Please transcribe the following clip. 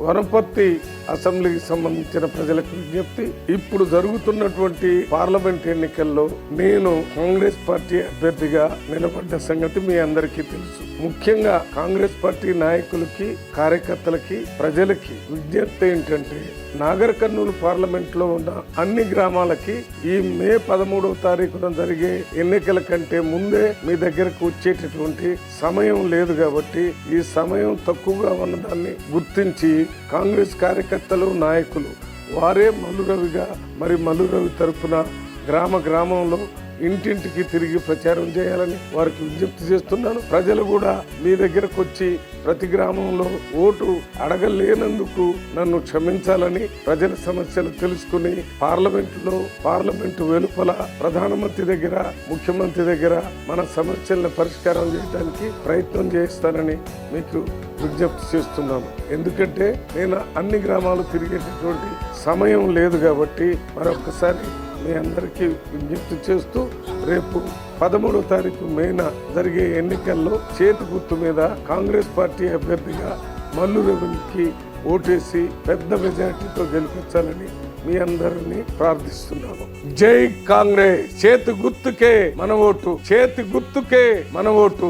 వనపర్తి అసెంబ్లీకి సంబంధించిన ప్రజలకు విజ్ఞప్తి. ఇప్పుడు జరుగుతున్నటువంటి పార్లమెంట్ ఎన్నికల్లో నేను కాంగ్రెస్ పార్టీ అభ్యర్థిగా నిలబడ్డ సంగతి మీ అందరికీ తెలుసు. ముఖ్యంగా కాంగ్రెస్ పార్టీ నాయకులకి కార్యకర్తలకి ప్రజలకి విజ్ఞప్తి ఏంటంటే నాగర్ కర్నూలు పార్లమెంట్లో ఉన్న అన్ని గ్రామాలకి ఈ మే పదమూడవ తారీఖున జరిగే ఎన్నికల కంటే ముందే మీ దగ్గరకు వచ్చేటటువంటి సమయం లేదు కాబట్టి ఈ సమయం తక్కువగా ఉన్నదాన్ని గుర్తించి కాంగ్రెస్ కార్యకర్త కార్యకర్తలు నాయకులు వారే మల్లురవిగా మరి మల్లురవి తరపున గ్రామ గ్రామంలో ఇంటింటికి తిరిగి ప్రచారం చేయాలని వారికి విజ్ఞప్తి చేస్తున్నాను. ప్రజలు కూడా మీ దగ్గరకు వచ్చి ప్రతి గ్రామంలో ఓటు అడగలేనందుకు నన్ను క్షమించాలని ప్రజల సమస్యలు తెలుసుకుని పార్లమెంటులో పార్లమెంటు వెలుపల ప్రధానమంత్రి దగ్గర ముఖ్యమంత్రి దగ్గర మన సమస్యలను పరిష్కారం చేయడానికి ప్రయత్నం చేస్తానని మీకు విజ్ఞప్తి చేస్తున్నాను. ఎందుకంటే నేను అన్ని గ్రామాలు తిరిగేటటువంటి సమయం లేదు కాబట్టి మరొకసారి మీ అందరికీ విజ్ఞప్తి చేస్తూ రేపు పదమూడో తారీఖు మేన జరిగే ఎన్నికల్లో చేతి గుర్తు మీద కాంగ్రెస్ పార్టీ అభ్యర్థిగా మల్లు రవికి ఓటేసి పెద్ద మెజార్టీతో గెలిపించాలని మీ అందరినీ ప్రార్థిస్తున్నాను జై కాంగ్రెస్! చేతి గుర్తుకే మన ఓటు. చేతి గుర్తుకే మన ఓటు.